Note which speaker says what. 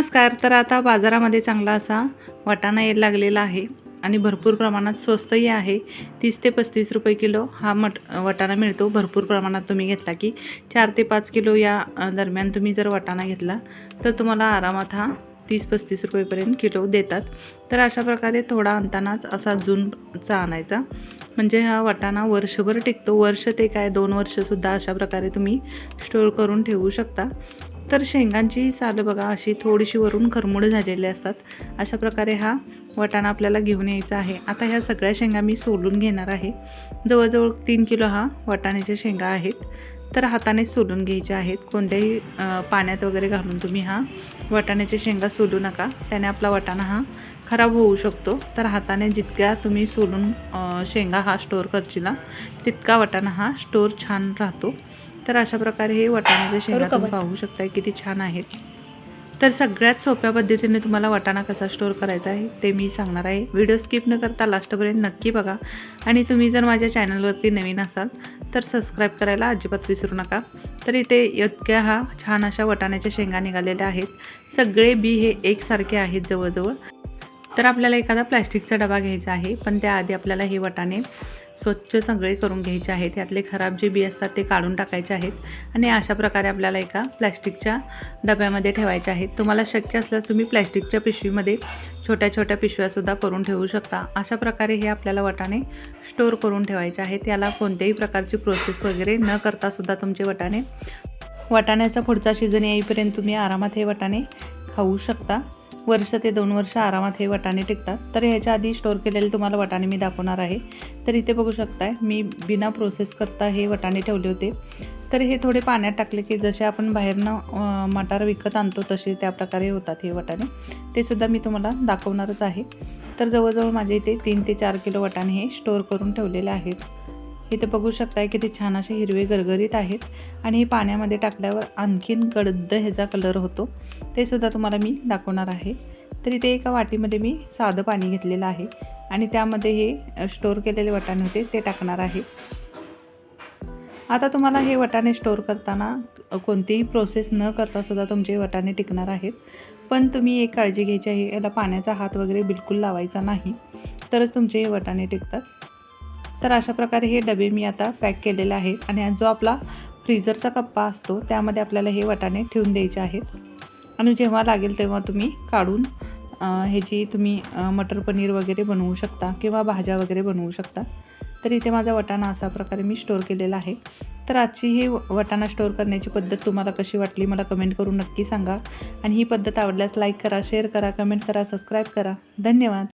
Speaker 1: नमस्कार. तर आता बाजारामध्ये चांगला असा वाटाणा यायला लागलेला आहे आणि भरपूर प्रमाणात स्वस्तही आहे. तीस ते पस्तीस रुपये किलो हा मट वाटाणा मिळतो. भरपूर प्रमाणात तुम्ही घेतला की चार ते पाच किलो या दरम्यान तुम्ही जर वाटाणा घेतला तर तुम्हाला आरामात हा तीस पस्तीस रुपयेपर्यंत किलो देतात. तर अशा प्रकारे थोडा आणतानाच असा जूनचा आणायचा. म्हणजे हा वाटाणा वर्षभर टिकतो. वर्ष ते काय दोन वर्षसुद्धा अशा प्रकारे तुम्ही स्टोअर करून ठेवू शकता. तर शेंगांची सालं बघा अशी थोडीशी वरून खरमुड झालेली असतात. अशा प्रकारे हा वाटाणा आपल्याला घेऊन यायचा आहे. आता ह्या सगळ्या शेंगा मी सोलून घेणार आहे. जवळजवळ तीन किलो हा वाटाण्याच्या शेंगा आहेत. तर हाताने सोलून घ्यायच्या आहेत. कोणत्याही पाण्यात वगैरे घालून तुम्ही हा वाटाण्याच्या शेंगा सोलू नका. त्याने आपला वाटाणा हा खराब होऊ शकतो. तर हाताने जितक्या तुम्ही सोलून शेंगा हा स्टोअर करशीला तितका वाटाणा हा स्टोअर छान राहतो. तर अशा प्रकारे हे वाटाण्याच्या शेंगा तुम्ही पाहू शकताय किती छान आहेत. तर सगळ्यात सोप्या पद्धतीने तुम्हाला वाटाणा कसा स्टोअर करायचा आहे ते मी सांगणार आहे. व्हिडिओ स्किप न करता लास्टपर्यंत नक्की बघा. आणि तुम्ही जर माझ्या चॅनलवरती नवीन असाल तर सबस्क्राईब करायला अजिबात विसरू नका. तर इथे इतक्या हा छान अशा वाटाण्याच्या शेंगा निघालेल्या आहेत. सगळे बी हे एकसारखे आहेत जवळजवळ. तर आपल्याला एखादा प्लॅस्टिकचा डबा घ्यायचा आहे पण त्याआधी आपल्याला हे वटाणे स्वच्छ सगळे करून घ्यायचे आहेत. त्यातले खराब जे बी असतात ते काढून टाकायचे आहेत आणि अशा प्रकारे आपल्याला एका प्लॅस्टिकच्या डब्यामध्ये ठेवायचे आहेत. तुम्हाला शक्य असल्यास तुम्ही प्लॅस्टिकच्या पिशवीमध्ये छोट्या छोट्या पिशव्यासुद्धा करून ठेवू शकता. अशा प्रकारे हे आपल्याला वाटाणे स्टोअर करून ठेवायचे आहेत. याला कोणत्याही प्रकारची प्रोसेस वगैरे न करतासुद्धा तुमचे वटाणे वाटाण्याचा पुढचा सीझन येईपर्यंत तुम्ही आरामात हे वाटाणे खाऊ शकता. वर्ष ते दोन वर्ष आरामात हे वाटाणे टिकतात. तर ह्याच्या आधी स्टोअर केलेले तुम्हाला वाटाणे मी दाखवणार आहे. तर इथे बघू शकताय मी बिना प्रोसेस करता हे वटाणे ठेवले होते. तर हे थोडे पाण्यात टाकले की जसे आपण बाहेरनं मटार विकत आणतो तसे त्या प्रकारे होतात हे वाटाणे. ते सुद्धा मी तुम्हाला दाखवणारच आहे. तर जवळजवळ माझे इथे तीन ते चार किलो वटाणे हे स्टोअर करून ठेवलेले आहेत. इथे बघू शकताय किती छान असे हिरवे गरगरीत आहेत. आणि पाण्यामध्ये टाकल्यावर आणखीन गडद ह्याचा कलर होतो. ते सुद्धा तुम्हाला मी दाखवणार आहे. तर इथे एका वाटीमध्ये मी साधं पाणी घेतलेलं आहे. आणि त्यामध्ये हे स्टोअर केलेले वटाणे होते ते टाकणार आहे. आता तुम्हाला हे वाटाणे स्टोअर करताना कोणतीही प्रोसेस न करता सुद्धा तुमचे वटाणे टिकणार आहेत. पण तुम्ही एक काळजी घ्यायची आहे याला पाण्याचा हात वगैरे बिलकुल लावायचा नाही. तरच तुमचे हे वटाणे टिकतात. तर अशा प्रकारे हे डबे मी आता पॅक केलेले आहेत आणि जो आपला फ्रीजरचा कप्पा असतो त्यामध्ये आपल्याला हे वटाणे ठेवून द्यायचे आहेत. आणि जेव्हा लागेल तेव्हा तुम्ही काढून ह्याची तुम्ही मटर पनीर वगैरे बनवू शकता किंवा भाज्या वगैरे बनवू शकता तर इथे माझा वटाणा अशा प्रकारे मी स्टोअर केलेला आहे. तर आजची ही वाटाणा स्टोअर करण्याची पद्धत तुम्हाला कशी वाटली मला कमेंट करून नक्की सांगा. आणि ही पद्धत आवडल्यास लाईक करा शेअर करा कमेंट करा सबस्क्राईब करा. धन्यवाद.